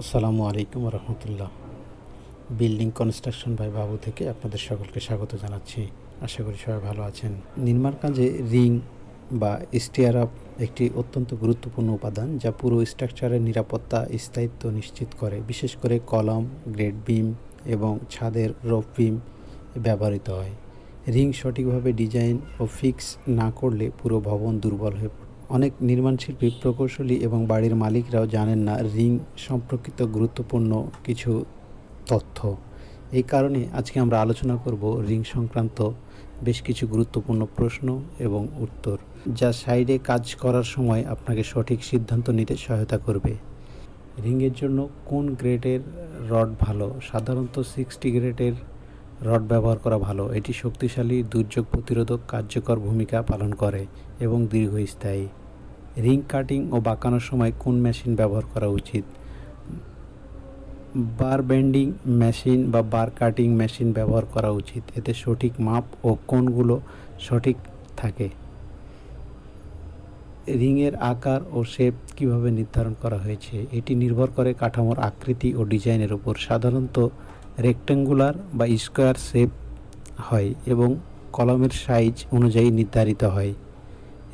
আসসালামু আলাইকুম রহমতুল্লাহ। Building construction by বাবু থেকে আপনাদের সকলকে স্বাগত জানাচ্ছি। আশা করি সবাই ভালো আছেন। নির্মাণ কাজে রিং বা স্টিয়ার আপ একটি অত্যন্ত গুরুত্বপূর্ণ উপাদান যা পুরো স্ট্রাকচারের নিরাপত্তা, স্থায়িত্ব নিশ্চিত করে। বিশেষ করে কলম, গ্রেড বিম এবং ছাদের রোপ বিম ব্যবহৃত হয়। রিং সঠিকভাবে ডিজাইন ও ফিক্স না করলে পুরো ভবন দুর্বল হয়ে পড়ে। অনেক নির্মাণশিল্পী প্রকৌশলী এবং বাড়ির মালিকরাও জানেন না রিং সম্পর্কিত গুরুত্বপূর্ণ কিছু তথ্য। এই কারণে আজকে আমরা আলোচনা করব রিং সংক্রান্ত বেশ কিছু গুরুত্বপূর্ণ প্রশ্ন এবং উত্তর, যা সাইডে কাজ করার সময় আপনাকে সঠিক সিদ্ধান্ত নিতে সহায়তা করবে। রিংয়ের জন্য কোন গ্রেডের রড ভালো? সাধারণত সিক্সটি গ্রেডের রড ব্যবহার করা ভালো। এটি শক্তিশালী, দুর্যোগ প্রতিরোধক, কার্যকর ভূমিকা পালন করে এবং দীর্ঘস্থায়ী। রিং কাটিং ও বাঁকানোর সময় কোন মেশিন ব্যবহার করা উচিত? বার বেন্ডিং মেশিন বা বার কাটিং মেশিন ব্যবহার করা উচিত। এতে সঠিক মাপ ও কোণগুলো সঠিক থাকে। রিংয়ের আকার ও শেপ কীভাবে নির্ধারণ করা হয়েছে? এটি নির্ভর করে কাঠামোর আকৃতি ও ডিজাইনের উপর। সাধারণত রেক্ট্যাঙ্গুলার বা স্কোয়ার শেপ হয় এবং কলমের সাইজ অনুযায়ী নির্ধারিত হয়।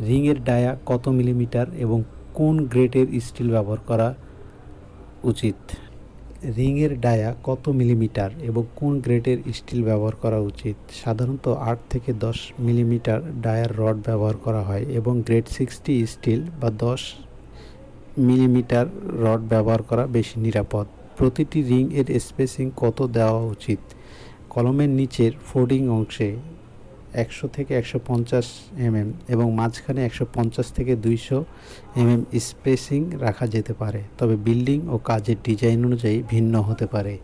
রিংয়ের ডায়া কত মিলিমিটার এবং কোন গ্রেডের স্টিল ব্যবহার করা উচিত? রিংয়ের ডায়া কত মিলিমিটার এবং কোন গ্রেডের স্টিল ব্যবহার করা উচিত? সাধারণত আট থেকে দশ মিলিমিটার ডায়ার রড ব্যবহার করা হয় এবং গ্রেড সিক্সটি স্টিল বা দশ মিলিমিটার রড ব্যবহার করা বেশি নিরাপদ। প্রতিটি রিং এর স্পেসিং কত দেওয়া উচিত? কলমের নিচের ফোল্ডিং অংশে একশো থেকে একশো পঞ্চাশ এমএম এবং মাঝখানে একশো পঞ্চাশ থেকে দুইশো এমএম স্পেসিং রাখা যেতে পারে। তবে বিল্ডিং ও কাজের ডিজাইন অনুযায়ী ভিন্ন হতে পারে।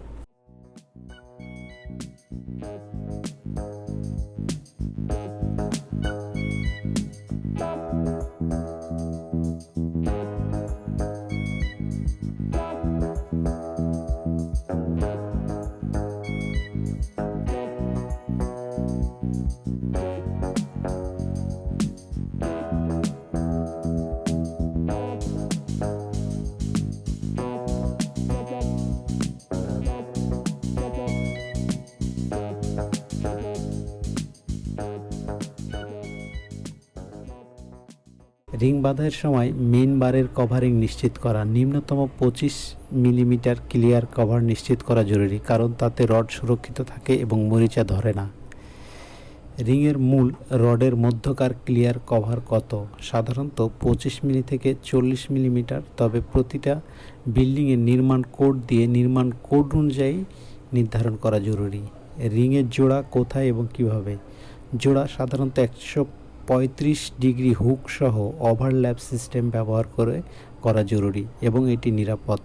রিং বাঁধার সময় মেন বারের কভারিং নিশ্চিত করা, নিম্নতম পঁচিশ মিলিমিটার ক্লিয়ার কভার নিশ্চিত করা জরুরি, কারণ তাতে রড সুরক্ষিত থাকে এবং মরিচা ধরে না। রিংয়ের মূল রডের মধ্যকার ক্লিয়ার কভার কত? সাধারণত পঁচিশ মিলি থেকে চল্লিশ মিলিমিটার তবে প্রতিটা বিল্ডিংয়ের নির্মাণ কোড দিয়ে নির্মাণ কোড অনুযায়ী নির্ধারণ করা জরুরি। রিংয়ের জোড়া কোথায় এবং কীভাবে? জোড়া সাধারণত একশো পঁয়ত্রিশ ডিগ্রি হুক সহ ওভারল্যাপ সিস্টেম ব্যবহার করে করা জরুরি এবং এটি নিরাপদ।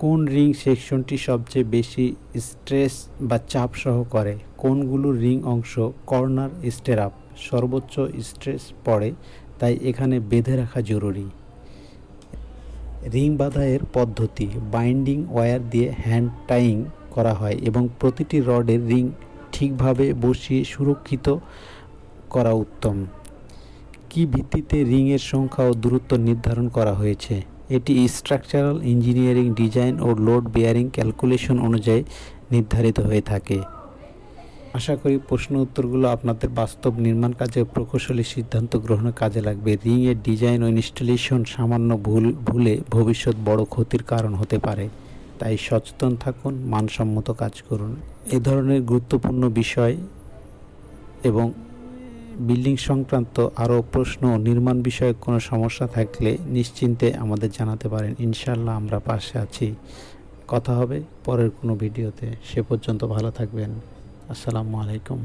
কোন রিং সেকশনটি সবচেয়ে বেশি স্ট্রেস বা চাপ সহ করে? কোনগুলো রিং অংশ কর্নার স্টেরাপ সর্বোচ্চ স্ট্রেস পড়ে, তাই এখানে বেঁধে রাখা জরুরি। রিং বাঁধাইয়ের পদ্ধতি বাইন্ডিং ওয়্যার দিয়ে হ্যান্ড টাইং করা হয় এবং প্রতিটি রডের রিং ঠিকভাবে বসিয়ে সুরক্ষিত করা উত্তম। কি ভিত্তিতে রিংয়ের সংখ্যা ও দূরত্ব নির্ধারণ করা হয়েছে? এটি স্ট্রাকচারাল ইঞ্জিনিয়ারিং ডিজাইন ও লোড বেয়ারিং ক্যালকুলেশন অনুযায়ী নির্ধারিত হয়ে থাকে। আশা করি প্রশ্ন উত্তরগুলো আপনাদের বাস্তব নির্মাণ কাজে প্রকৌশলী সিদ্ধান্ত গ্রহণের কাজে লাগবে। রিংয়ের ডিজাইন ও ইনস্টলেশন সামান্য ভুল, ভুলে ভবিষ্যৎ বড় ক্ষতির কারণ হতে পারে। তাই সচেতন থাকুন, মানসম্মত কাজ করুন। এ ধরনের গুরুত্বপূর্ণ বিষয় এবং বিল্ডিং সংক্রান্ত আরও প্রশ্ন নির্মাণ বিষয়ক কোনো সমস্যা থাকলে নিশ্চিন্তে আমাদের জানাতে পারেন। ইনশাল্লাহ আমরা পাশে আছি। কথা হবে পরের কোনো ভিডিওতে। সে পর্যন্ত ভালো থাকবেন। আসসালামু আলাইকুম।